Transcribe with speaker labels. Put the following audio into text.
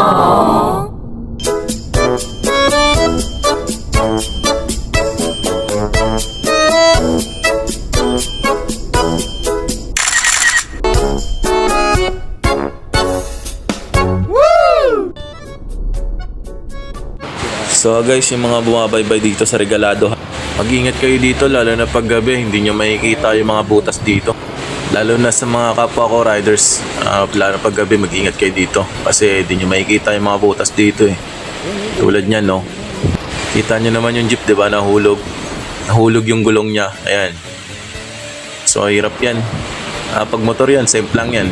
Speaker 1: Aww. So guys, yung mga bumabaybay dito sa regalado, mag-ingat kayo dito lalo na pag gabi, hindi nyo makikita yung mga butas dito. Lalo na sa mga kapwa ko riders, ah, lalo pag gabi mag-ingat kayo dito kasi hindi nyo makikita yung mga butas dito eh. Tulad niyan no. Kita nyo naman yung jeep, di ba? Nahulog. Nahulog yung gulong niya. Ayan. So, hirap yan. Ah, pag motor yan, safe lang yan.